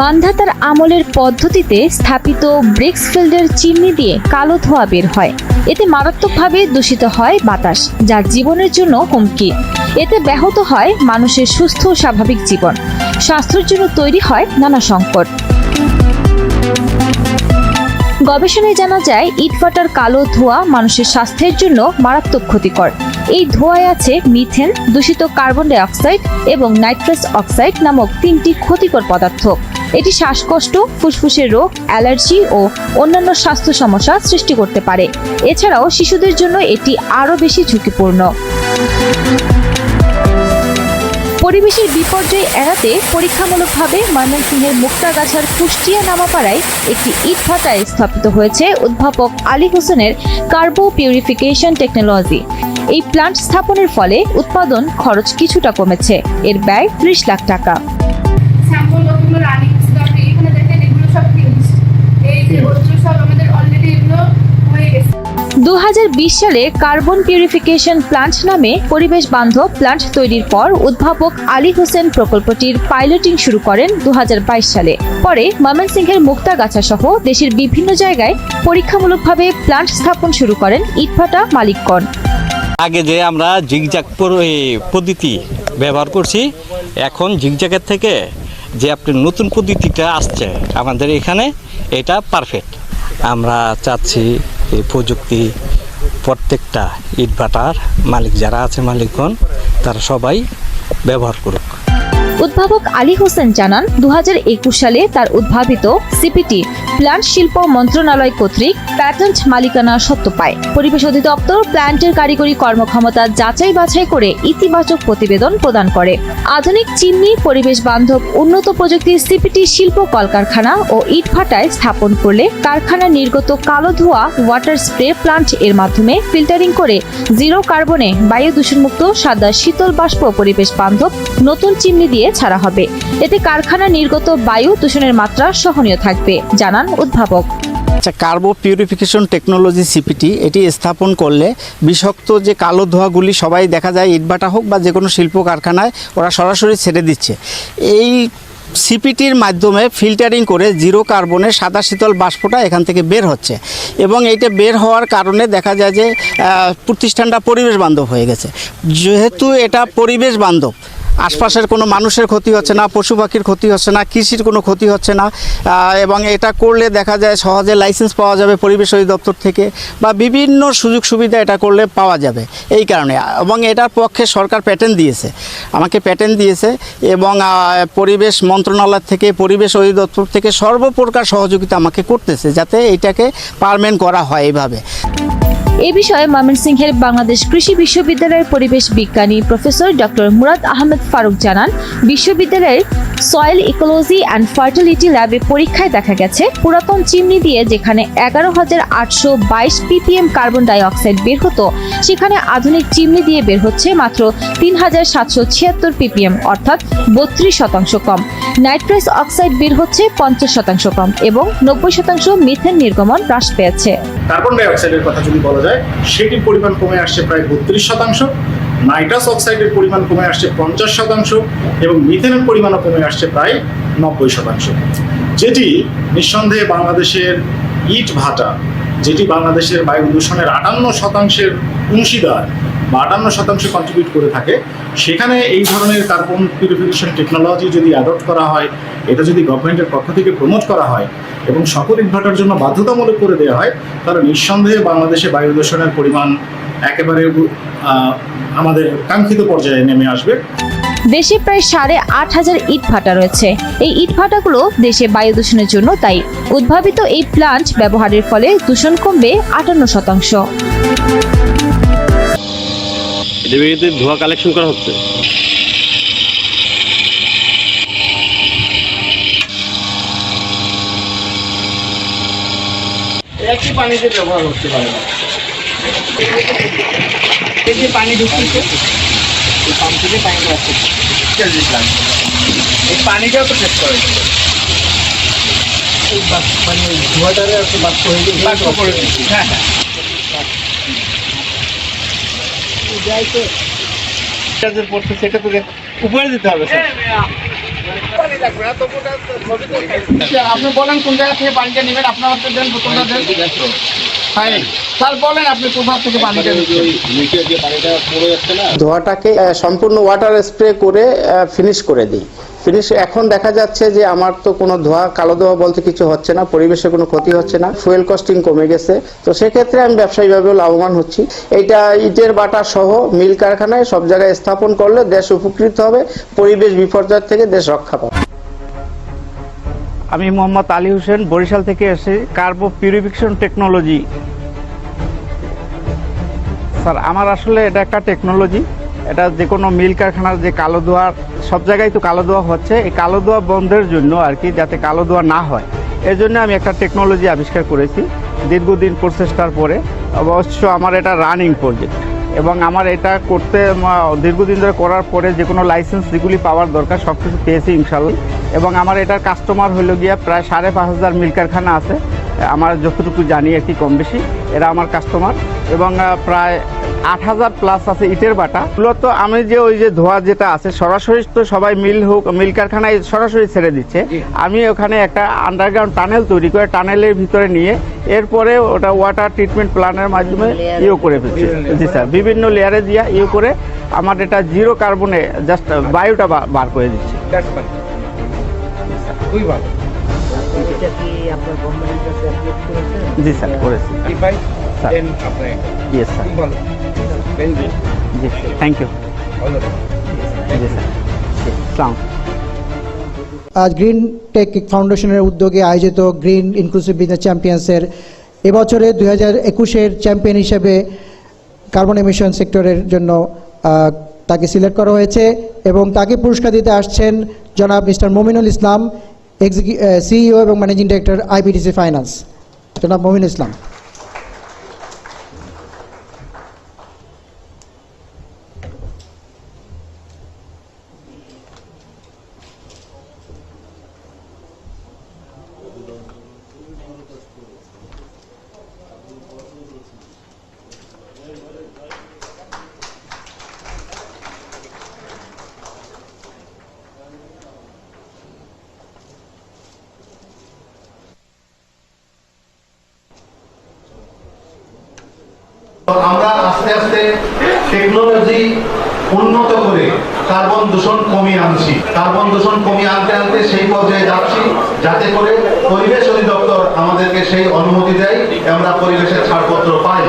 মান্ধাতার আমলের পদ্ধতিতে স্থাপিত ব্রিক্সফিল্ডের চিমনি দিয়ে কালো ধোঁয়া বের হয়। এতে মারাত্মকভাবে দূষিত হয় বাতাস যা জীবনের জন্য হুমকি। এতে ব্যাহত হয় মানুষের সুস্থ স্বাভাবিক জীবন। স্বাস্থ্যের জন্য তৈরি হয় নানা সংকট। গবেষণায় জানা যায়, ইটভাটার কালো ধোঁয়া মানুষের স্বাস্থ্যের জন্য মারাত্মক ক্ষতিকর। এই ধোঁয়ায় আছে মিথেন, দূষিত কার্বন ডাই অক্সাইড এবং নাইট্রাস অক্সাইড নামক তিনটি ক্ষতিকর পদার্থ। এটি শ্বাসকষ্ট, ফুসফুসের রোগ, অ্যালার্জি ও অন্যান্য স্বাস্থ্য সমস্যা সৃষ্টি করতে পারে। এছাড়াও শিশুদের জন্য এটি আরও বেশি ঝুঁকিপূর্ণ। পরিবেশের বিপর্যয় এড়াতে পরীক্ষামূলকভাবে ময়মনসিংহের মুক্তাগাছার কুষ্টিয়া নামাপাড়ায় একটি ইট ভাটায় স্থাপিত হয়েছে উদ্ভাবক আলী হোসেনের কার্বো পিউরিফিকেশন টেকনোলজি। এই প্লান্ট স্থাপনের ফলে উৎপাদন খরচ কিছুটা কমেছে। এর ব্যয় ত্রিশ লাখ টাকা স্যাম্পল ওগুলো রানিং আপনি এখানে দেখেন এগুলো সব ফিউজ এই যে ওগুলো সব আমাদের অলরেডি এগুলো হয়ে গেছে দু হাজার বিশ সালে কার্বন পিউরিফিকেশন প্লান্ট নামে পরিবেশ বান্ধব প্লান্ট তৈরির পর উদ্ভাবক আলী হোসেন প্রকল্পটির পাইলটিং শুরু করেন দু হাজার বাইশ সালে। পরে ময়মনসিংহের মুক্তাগাছা সহ দেশের বিভিন্ন জায়গায় পরীক্ষামূলকভাবে প্লান্ট স্থাপন শুরু করেন ইটভাটা মালিকগণ। আগে যে আমরা এ, পদ্ধতি ব্যবহার করছি এখন জিগজাগের থেকে যে আপনার নতুন পদ্ধতিটা আসছে আমাদের এখানে এটা পারফেক্ট আমরা চাচ্ছি এই প্রযুক্তি প্রত্যেকটা ইটভাটার মালিক যারা আছে মালিকগণ, তারা সবাই ব্যবহার করুক। উদ্ভাবক আলী হোসেন জানান দু হাজার একুশ সালে তার উদ্ভাবিত সিপিটি প্লান্ট শিল্প মন্ত্রণালয় কর্তৃক প্যাটেন্ট মালিকানা সত্য পায়। পরিবেশ অধিদপ্তর প্ল্যান্টের কারিগরি কর্মক্ষমতা যাচাই বাছাই করে ইতিবাচক প্রতিবেদন প্রদান করে। আধুনিক চিমনি, পরিবেশ বান্ধব, উন্নত প্রযুক্তির সিপিটি শিল্প কলকারখানা ও ইটভাটায় স্থাপন করলে কারখানা নির্গত কালো ধোঁয়া ওয়াটার স্প্রে প্লান্ট এর মাধ্যমে ফিল্টারিং করে জিরো কার্বনে বায়ু দূষণমুক্ত সাদা শীতল বাষ্প পরিবেশ বান্ধব নতুন চিমনি দিয়ে ছাড়া হবে। এতে কারখানা নির্গত বায়ু দূষণের মাত্রা সহনীয় থাকবে, জানান উদ্ভাবক। আচ্ছা কার্বো পিউরিফিকেশন টেকনোলজি সিপিটি, এটি স্থাপন করলে বিষাক্ত যে কালো ধোঁয়াগুলি সবাই দেখা যায়, ইটভাটা হোক বা যে কোনো শিল্প কারখানায়, ওরা সরাসরি ছেড়ে দিচ্ছে। এই সিপিটির মাধ্যমে ফিল্টারিং করে জিরো কার্বনে সাদা শীতল বাষ্পটা এখান থেকে বের হচ্ছে এবং এইটা বের হওয়ার কারণে দেখা যায় যে প্রতিষ্ঠানটা পরিবেশ বান্ধব হয়ে গেছে। যেহেতু এটা পরিবেশ বান্ধব আশপাশের কোনো মানুষের ক্ষতি হচ্ছে না, পশু পাখির ক্ষতি হচ্ছে না, কৃষির কোনো ক্ষতি হচ্ছে না এবং এটা করলে দেখা যায় সহজে লাইসেন্স পাওয়া যাবে পরিবেশ অধিদপ্তর থেকে বা বিভিন্ন সুযোগ সুবিধা এটা করলে পাওয়া যাবে এই কারণে। এবং এটার পক্ষে সরকার প্যাটেন্ট দিয়েছে, আমাকে প্যাটেন্ট দিয়েছে এবং পরিবেশ মন্ত্রণালয় থেকে, পরিবেশ অধিদপ্তর থেকে সর্বপ্রকার সহযোগিতা আমাকে করতেছে যাতে এটাকে পারমেন্ট করা হয় এইভাবে। এ বিষয়ে ময়মনসিংহের বাংলাদেশ কৃষি বিশ্ববিদ্যালয়ের পরিবেশ বিজ্ঞানী প্রফেসর ডক্টর মুরাদ আহমেদ ফারুক জানান, বিশ্ববিদ্যালয়ের সয়েল ইকোলজি অ্যান্ড ফার্টিলিটি ল্যাবে পরীক্ষায় দেখা গেছে, পুরাতন চিমনি দিয়ে যেখানে এগারো হাজার আটশো বাইশ পিপিএম কার্বন ডাই অক্সাইড বের হতো, সেখানে আধুনিক চিমনি দিয়ে বের হচ্ছে মাত্র তিন হাজার সাতশো ছিয়াত্তর পিপিএম, অর্থাৎ বত্রিশ শতাংশ কম। নাইট্রাস অক্সাইড বের হচ্ছে পঞ্চাশ শতাংশ কম এবং নব্বই শতাংশ মিথেন নির্গমন হ্রাস পেয়েছে। কার্বন ডাই অক্সাইডের কথা যদি বলা যায়, সেটির পরিমাণ কমে আসছে প্রায় বত্রিশ শতাংশ, নাইট্রাস অক্সাইডের পরিমাণ কমে আসছে পঞ্চাশ শতাংশ এবং মিথেনের পরিমাণও কমে আসছে প্রায় নব্বই শতাংশ। যেটি নিঃসন্দেহে বাংলাদেশের ইট ভাটা, যেটি বাংলাদেশের বায়ু দূষণের আটান্ন শতাংশের অংশীদার বা আটান্ন শতাংশ কন্ট্রিবিউট করে থাকে। সেখানে এই ধরনের কার্বন পিউরিফিকেশন টেকনোলজি যদি অ্যাডপ্ট করা হয়, এটা যদি গভর্নমেন্টের পক্ষ থেকে প্রমোট করা হয় এবং সকল ইনভার্টার জন্য বাধ্যতামূলক করে দেওয়া হয়, তাহলে নিঃসন্দেহে বাংলাদেশে বায়ু দূষণের পরিমাণ একেবারে আমাদের কাঙ্ক্ষিত পর্যায়ে নেমে আসবে। দেশে প্রায় সাড়ে আট হাজার ইট ভাটা রয়েছে। এই ইট ভাটাগুলো দেশে বায়ু দূষণের জন্য তাই উদ্ভাবিত এই প্লান্ট ব্যবহারের ফলে দূষণ কমবে আটান্ন শতাংশ। ডিবিতে ধোঁয়া কালেকশন করা হচ্ছে। একই পানিতে ব্যবহার করতে পারে এই যে পানি ঢুকতেছে এই পাম্প থেকে পানিটা আসছে এই পানিটাও তো টেস্ট করে এই মানে ধোয়াটারে একটা বাষ্প হয়ে গেছে। বাষ্প করে দিচ্ছি হ্যাঁ হ্যাঁ যাই তো এটা যে পড়ছে সেটা তোকে উপরে দিতে হবে স্যার। পানি লাগবে না তবু ওটা ছবি তো আচ্ছা, আপনি বলেন কোন জায়গা থেকে পানিটা নেবেন? আপনার হাতে দেন বোতলটা দেন। স্যার বলেন আপনি কোথা থেকে পানিটা নেবেন ধোঁয়াটাকে সম্পূর্ণ ওয়াটার স্প্রে করে ফিনিশ করে দিই। ফিনিশ এখন দেখা যাচ্ছে যে আমার তো কোনো ধোঁয়া, কালো ধোঁয়া বলতে কিছু হচ্ছে না, পরিবেশে কোনো ক্ষতি হচ্ছে না ফুয়েল কস্টিং কমে গেছে। তো সেক্ষেত্রে আমি ব্যবসায়ীভাবেও লাভবান হচ্ছি। এইটা ইটের বাটা সহ মিল কারখানায় সব জায়গায় স্থাপন করলে দেশ উপকৃত হবে, পরিবেশ বিপর্যয় থেকে দেশ রক্ষা পাবে। আমি মোহাম্মদ আলী হোসেন, বরিশাল থেকে এসে কার্বো পিউরিফিকেশন টেকনোলজি স্যার, আমার আসলে এটা একটা টেকনোলজি এটা যে কোনো মিল কারখানার যে কালো ধোয়া সব জায়গায় তো কালো দোয়া হচ্ছে। এই কালো দোয়া বন্ধের জন্য আর কি যাতে কালো দোয়া না হয়। এই জন্য আমি একটা টেকনোলজি আবিষ্কার করেছি দীর্ঘদিন প্রচেষ্টার পরে। অবশ্য আমার এটা রানিং প্রজেক্ট এবং আমার এটা করতে দীর্ঘদিন ধরে করার পরে যে কোনো লাইসেন্স যেগুলি পাওয়ার দরকার, সব কিছু পেয়েছি ইনশাল্লাহ। এবং আমার এটার কাস্টমার হলো গিয়া প্রায় সাড়ে পাঁচ হাজার মিল কারখানা আছে। আমার যতটুকু জানি কি কম বেশি এরা আমার কাস্টমার এবং প্রায় আট হাজার প্লাস আছে ইটের বাটা। মূলত আমি যে ওই যে ধোয়া যেটা আছে সরাসরি তো সবাই মিল হোক মিল কারখানায় সরাসরি ছেড়ে দিচ্ছে। আমি ওখানে একটা আন্ডারগ্রাউন্ড টানেল তৈরি করে টানেলের ভিতরে নিয়ে এরপরে ওটা ওয়াটার ট্রিটমেন্ট প্ল্যানের মাধ্যমে ইউ করে ফেলছি। জি স্যার বিভিন্ন লেয়ারে দিয়া ইউ করে আমার এটা জিরো কার্বনে জাস্ট বায়ুটা বা- বার করে দিচ্ছে। জি স্যার করেছি। ইয়েস স্যার জি থ্যাংক ইউ জি স্যার সালাম আজ গ্রিন টেক ফাউন্ডেশনের উদ্যোগে আয়োজিত গ্রিন ইনক্লুসিভ বিজনেস চ্যাম্পিয়ন্সের এবছরে দুই হাজার একুশের চ্যাম্পিয়ন হিসেবে কার্বন এমিশন সেক্টরের জন্য তাকে সিলেক্ট করা হয়েছে এবং তাকে পুরস্কার দিতে আসছেন জনাব মিস্টার মোমিনুল ইসলাম সিইও এবং ম্যানেজিং ডিরেক্টর আইবিডিসি ফাইন্যান্স। জনাব মোমিনুল ইসলাম। তো আমরা আস্তে আস্তে টেকনোলজি উন্নত করে কার্বন দূষণ কমিয়ে আনছি। কার্বন দূষণ কমিয়ে আনতে আনতে সেই পর্যায়ে যাচ্ছি, যাতে করে পরিবেশ অধিদপ্তর আমাদেরকে সেই অনুমতি দেয় আমরা পরিবেশের ছাড়পত্র পাই।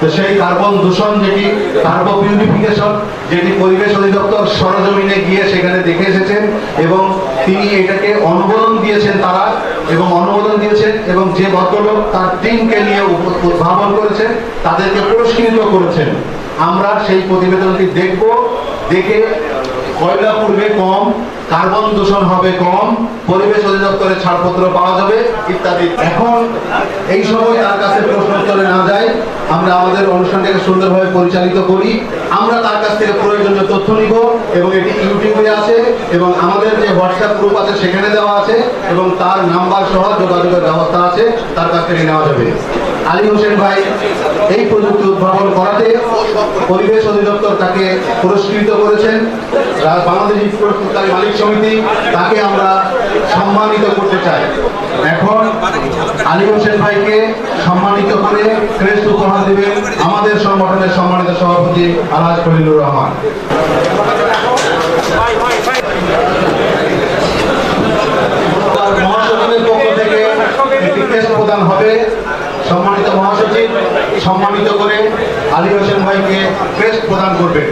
তো সেই কার্বন দূষণ যেটি কার্বো পিউরিফিকেশন যেটি পরিবেশ অধিদপ্তর সরজমিনে গিয়ে সেখানে দেখে এসেছেন এবং তিনি এটাকে অনুমোদন দিয়েছেন তারা এবং অনুমোদন দিয়েছেন এবং যে ভদ্রলোক তার টিমকে নিয়ে উদ্ভাবন করেছেন, তাদেরকে পুরস্কৃত করেছেন। আমরা সেই প্রতিবেদনটি দেখব। দেখে কয়লা পূর্বে কম, কার্বন দূষণ হবে কম, পরিবেশ অধিদপ্তরের ছাড়পত্র পাওয়া যাবে, ইত্যাদি। এখন এই সময় তার কাছে প্রশ্ন উত্তরে না যায়। আমরা আমাদের অনুষ্ঠানটাকে সুন্দরভাবে পরিচালিত করি। আমরা তার কাছ থেকে প্রয়োজনীয় তথ্য নিব এবং এটি ইউটিউবে আছে এবং আমাদের যে হোয়াটসঅ্যাপ গ্রুপ আছে সেখানে দেওয়া আছে এবং তার নাম্বার সহ যোগাযোগের ব্যবস্থা আছে, তার কাছ থেকে নেওয়া যাবে। আলী হোসেন ভাই, এই প্রযুক্তি উদ্ভাবন করাতে পরিবেশ অধিদপ্তর তাকে পুরস্কৃত করেছেন। বাংলাদেশ প্রস্তুতকারী মালিক সমিতি তাকে আমরা সম্মানিত করতে চাই। এখন আলী হোসেন ভাইকে সম্মানিত করে ক্রেস্ট উপহার দেবেন আমাদের সংগঠনের সম্মানিত সভাপতি আলহাজ খলিলুর রহমান মহাসচিবের পক্ষ থেকে একটি ক্রেস্ট প্রদান হবে। সম্মানিত মহাসচিব সম্মানিত করে আলী হোসেন ভাইকে ক্রেস্ট প্রদান করবেন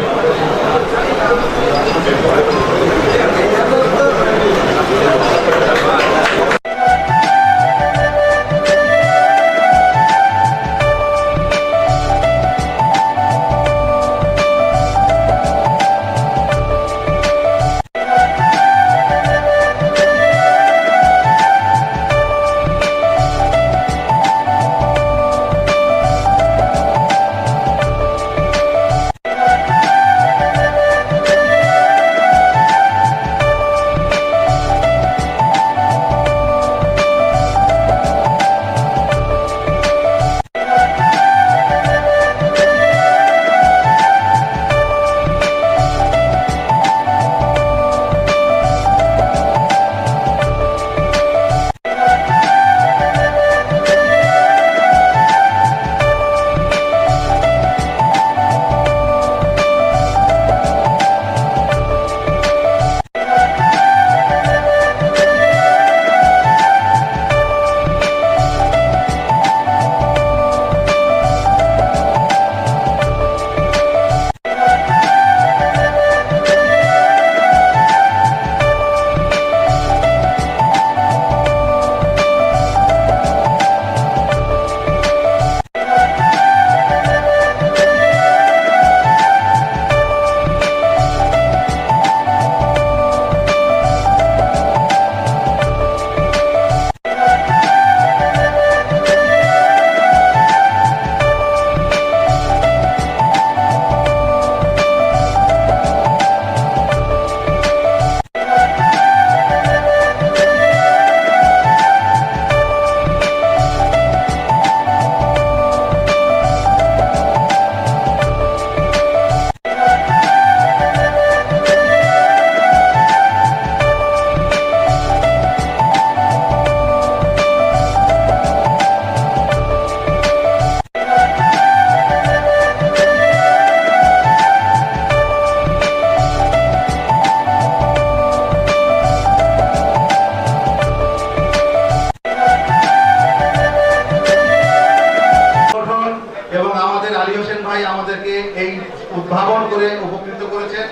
উপকৃত করেছেন।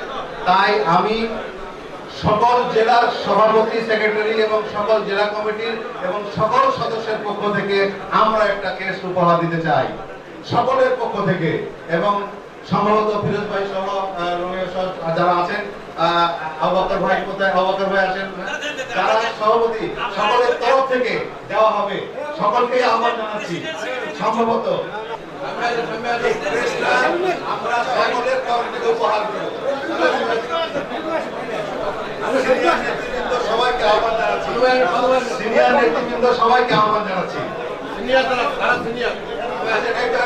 তাই আমি সকল জেলার সভাপতি সেক্রেটারি এবং সকল জেলা কমিটির এবং সকল সদস্যের পক্ষ থেকে আমরা একটা কেস উপহার দিতে চাই। সকলের পক্ষ থেকে এবং সম্ভবত ফিরোজ ভাই সহ যারা আছেন আহ, ভাই কোথায়? আবু ভাই আছেন? যারা সভাপতি সকলের তরফ থেকে দেওয়া হবে। সকলকেই আহ্বান জানাচ্ছি। সম্ভবত আমরা সকলের কর্মকে উপহার দেব সবাইকে আহ্বান জানাচ্ছি সবাইকে আহ্বান জানাচ্ছি সিনিয়র তারা সিনিয়র আসেন একটা